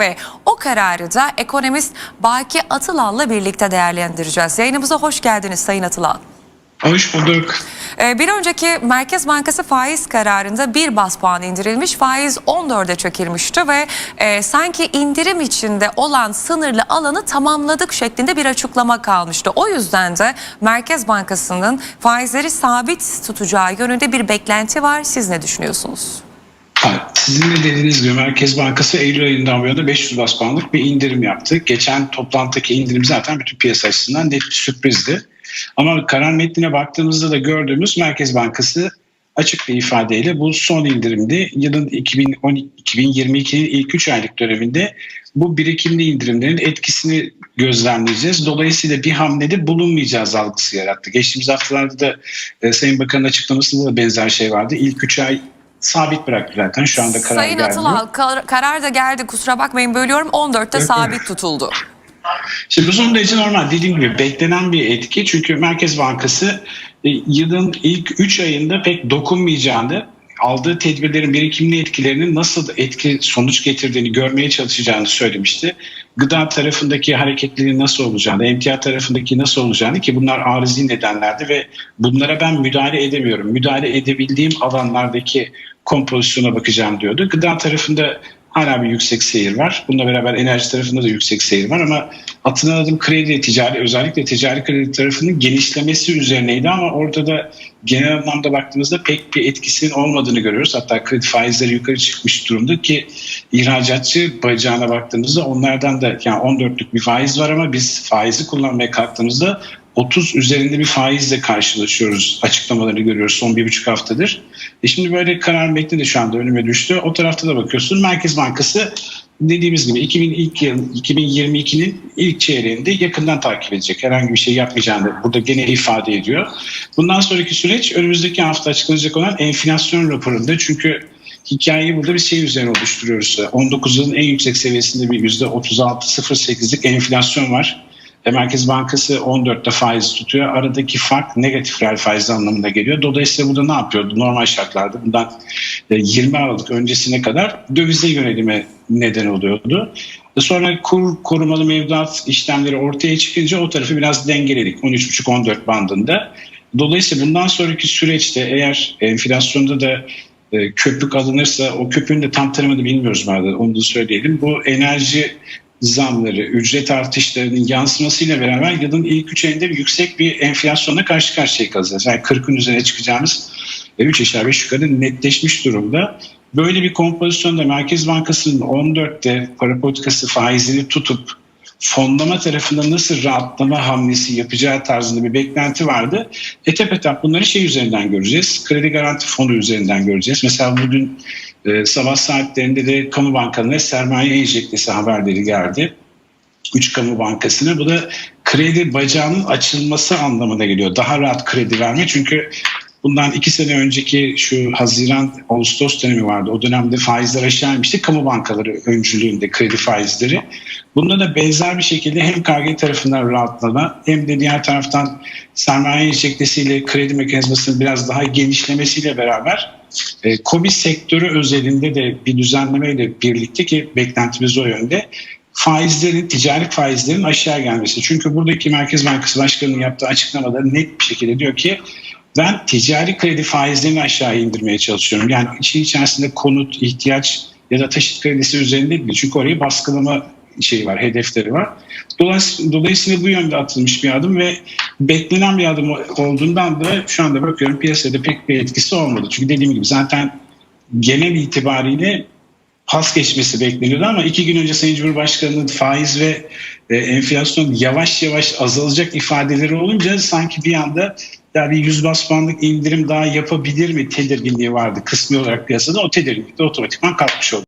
Ve o kararı da ekonomist Baki Atılal'la birlikte değerlendireceğiz. Yayınımıza hoş geldiniz Sayın Atılal. Hoş bulduk. Ee, Bir önceki Merkez Bankası faiz kararında bir bas puan indirilmiş, faiz 14'e çekilmişti ve e, sanki indirim içinde olan sınırlı alanı tamamladık şeklinde bir açıklama kalmıştı. O yüzden de Merkez Bankası'nın faizleri sabit tutacağı yönünde bir beklenti var. Siz ne düşünüyorsunuz? Sizin de dediğiniz gibi Merkez Bankası Eylül ayından bu yana 500 bas puanlık bir indirim yaptı. Geçen toplantıdaki indirim zaten bütün piyasa açısından net bir sürprizdi. Ama karar metnine baktığımızda da gördüğümüz Merkez Bankası açık bir ifadeyle bu son indirimde yılın 2012 2022'nin ilk 3 aylık döneminde bu birikimli indirimlerin etkisini gözlemleyeceğiz. Dolayısıyla bir hamlede bulunmayacağız algısı yarattı. Geçtiğimiz haftalarda da e, Sayın Bakan'ın açıklamasında da benzer şey vardı. İlk 3 ay sabit bıraktı zaten. Şu anda karar Sayın geldi. Atılal kar- karar da geldi kusura bakmayın bölüyorum 14'te Yok, sabit tutuldu. Şimdi bu son derece normal. Dediğim gibi beklenen bir etki. Çünkü Merkez Bankası e, yılın ilk 3 ayında pek dokunmayacağını, aldığı tedbirlerin birikimli etkilerinin nasıl etki sonuç getirdiğini görmeye çalışacağını söylemişti. Gıda tarafındaki hareketliliğin nasıl olacağını, emtia tarafındaki nasıl olacağını ki bunlar arizi nedenlerdi ve bunlara ben müdahale edemiyorum. Müdahale edebildiğim alanlardaki kompozisyona bakacağım diyordu. Gıda tarafında hala bir yüksek seyir var. Bununla beraber enerji tarafında da yüksek seyir var ama atılan adım kredi ticari özellikle ticari kredi tarafının genişlemesi üzerineydi ama orada da genel anlamda baktığımızda pek bir etkisinin olmadığını görüyoruz. Hatta kredi faizleri yukarı çıkmış durumda ki ihracatçı bacağına baktığımızda onlardan da yani 14'lük bir faiz var ama biz faizi kullanmaya kalktığımızda 30 üzerinde bir faizle karşılaşıyoruz açıklamalarını görüyoruz son bir buçuk haftadır. E şimdi böyle karar metni de şu anda önüme düştü. O tarafta da bakıyorsun Merkez Bankası dediğimiz gibi 2000 ilk yıl 2022'nin ilk çeyreğinde yakından takip edecek. Herhangi bir şey yapmayacağını burada gene ifade ediyor. Bundan sonraki süreç önümüzdeki hafta açıklanacak olan enflasyon raporunda çünkü hikayeyi burada bir şey üzerine oluşturuyoruz. 19 yılın en yüksek seviyesinde bir %36.08'lik enflasyon var. E, Merkez Bankası 14'te faiz tutuyor. Aradaki fark negatif reel faiz anlamına geliyor. Dolayısıyla burada ne yapıyordu? Normal şartlarda bundan e, 20 Aralık öncesine kadar dövize yönelime neden oluyordu. E, Sonra kur korumalı mevduat işlemleri ortaya çıkınca o tarafı biraz dengeledik 13,5-14 bandında. Dolayısıyla bundan sonraki süreçte eğer enflasyonda da e, köpük alınırsa o köpüğün de tam tanımını bilmiyoruz bu onu da söyleyelim. Bu enerji zamları, ücret artışlarının yansımasıyla beraber yılın ilk 3 ayında yüksek bir enflasyonla karşı karşıya kalacağız. Yani 40'ın üzerine çıkacağımız 3 aşağı 5 yukarı netleşmiş durumda. Böyle bir kompozisyonda Merkez Bankası'nın 14'te para politikası faizini tutup fonlama tarafında nasıl rahatlama hamlesi yapacağı tarzında bir beklenti vardı. Etap etap bunları şey üzerinden göreceğiz. Kredi garanti fonu üzerinden göreceğiz. Mesela bugün e, sabah saatlerinde de kamu bankalarına sermaye enjektesi haberleri geldi. Üç kamu bankasına. Bu da kredi bacağının açılması anlamına geliyor. Daha rahat kredi verme. Çünkü bundan iki sene önceki şu Haziran Ağustos dönemi vardı. O dönemde faizler aşağı. Kamu bankaları öncülüğünde kredi faizleri. Bunda da benzer bir şekilde hem KG tarafından rahatlama hem de diğer taraftan sermaye enjektesiyle kredi mekanizmasının biraz daha genişlemesiyle beraber e, kobi sektörü özelinde de bir düzenlemeyle birlikte ki beklentimiz o yönde faizlerin, ticari faizlerin aşağı gelmesi. Çünkü buradaki Merkez Bankası Başkanı'nın yaptığı açıklamada net bir şekilde diyor ki ben ticari kredi faizlerini aşağı indirmeye çalışıyorum. Yani işin içerisinde konut, ihtiyaç ya da taşıt kredisi üzerinde değil. Çünkü orayı baskılama şeyi var, hedefleri var. Dolayısıyla, dolayısıyla bu yönde atılmış bir adım ve beklenen bir adım olduğundan da şu anda bakıyorum piyasada pek bir etkisi olmadı. Çünkü dediğim gibi zaten genel itibariyle pas geçmesi bekleniyordu ama iki gün önce Sayın Cumhurbaşkanı'nın faiz ve e, enflasyon yavaş yavaş azalacak ifadeleri olunca sanki bir anda ya bir 100 bas puanlık indirim daha yapabilir mi tedirginliği vardı kısmi olarak piyasada. O tedirginlik de otomatikman kalkmış oldu.